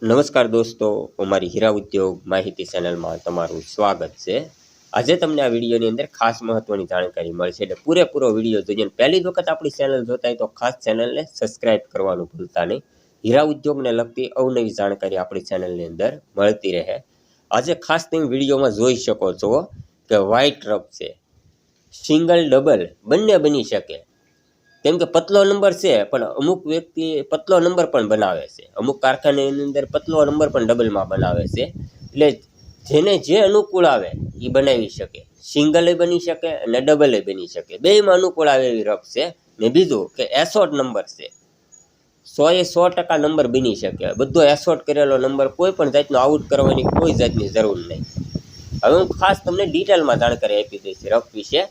નમસ્કાર દોસ્તો અમારી હીરા ઉદ્યોગ માહિતી ચેનલમાં તમારું સ્વાગત છે. આજે તમને આ વિડીયોની અંદર ખાસ મહત્ત્વની જાણકારી મળશે એટલે પૂરેપૂરો વીડિયો જોઈએ પહેલી વખત આપણી ચેનલ જોતા હોય તો ખાસ ચેનલને સબસ્ક્રાઇબ કરવાનું ભૂલતા નહીં. હીરા ઉદ્યોગને લગતી અવનવી જાણકારી આપણી ચેનલની અંદર મળતી રહે. આજે ખાસ તમે વિડીયોમાં જોઈ શકો છો કે વ્હાઇટ રફ છે. સિંગલ ડબલ બંને બની શકે. કેમ કે પતલો નંબર છે, પણ અમુક વ્યક્તિ પતલો નંબર પણ બનાવે છે. અમુક કારખાનાની અંદર પતલો નંબર પણ ડબલમાં બનાવે છે. એટલે જેને જે અનુકૂળ આવે, એ બનાવી શકે. સિંગલે બની શકે અને ડબલે બની શકે. બેયમાં અનુકૂળ આવે એવી રફ છે. ને બીજું કે એસોટ નંબર છે. સો એ સો ટકા નંબર બની શકે. બધો એસોટ કરેલો નંબર કોઈ પણ જાતનો આઉટ કરવાની કોઈ જાતની જરૂર નહીં. હવે હું ખાસ તમને ડિટેલમાં જાણકારી આપી દઈશ રફ વિશે.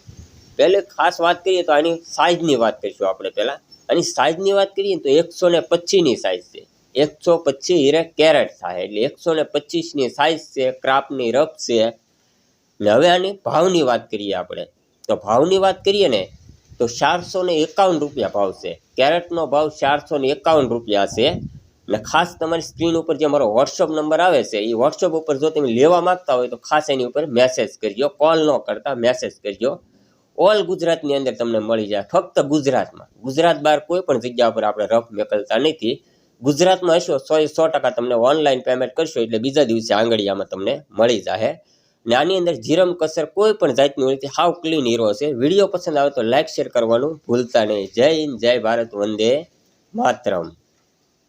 પહેલે ખાસ વાત કરીએ તો આની સાઇઝની વાત કરીશું આપણે પહેલાં. આની સાઇઝની વાત કરીએ તો એકસો ને પચીસની સાઇઝ છે. એકસો પચીસ હીરે કેરેટ થાય એટલે એકસો ને પચીસની સાઇઝ છે ક્રાફ્ટની રફ છે. ને હવે આની ભાવની વાત કરીએ આપણે. તો ભાવની વાત કરીએ ને તો ચારસો ને એકાવન રૂપિયા ભાવ છે. કેરેટનો ભાવ ચારસો ને એકાવન રૂપિયા છે. ને ખાસ તમારી સ્ક્રીન ઉપર જે મારો વોટ્સઅપ નંબર આવે છે એ વોટ્સઅપ ઉપર જો તમે લેવા માંગતા હોય તો ખાસ એની ઉપર મેસેજ કરજો. કોલ ન કરતા મેસેજ કરજો. ઓલ ગુજરાતની અંદર તમને મળી જાય. ફક્ત ગુજરાતમાં. ગુજરાત બહાર કોઈ પણ જગ્યા પર આપણે રફ મેકલતા નથી. ગુજરાતમાં હશો સો સો ટકા તમને ઓનલાઈન પેમેન્ટ કરશો એટલે બીજા દિવસે આંગળીયામાં તમને મળી જાય ને આની અંદર જીરમ કસર કોઈ પણ જાતની હોય હાવ ક્લીન હીરો છે. વીડિયો પસંદ આવે તો લાઇક શેર કરવાનું ભૂલતા નહીં. જય હિન્દ, જય ભારત, વંદે માતરમ.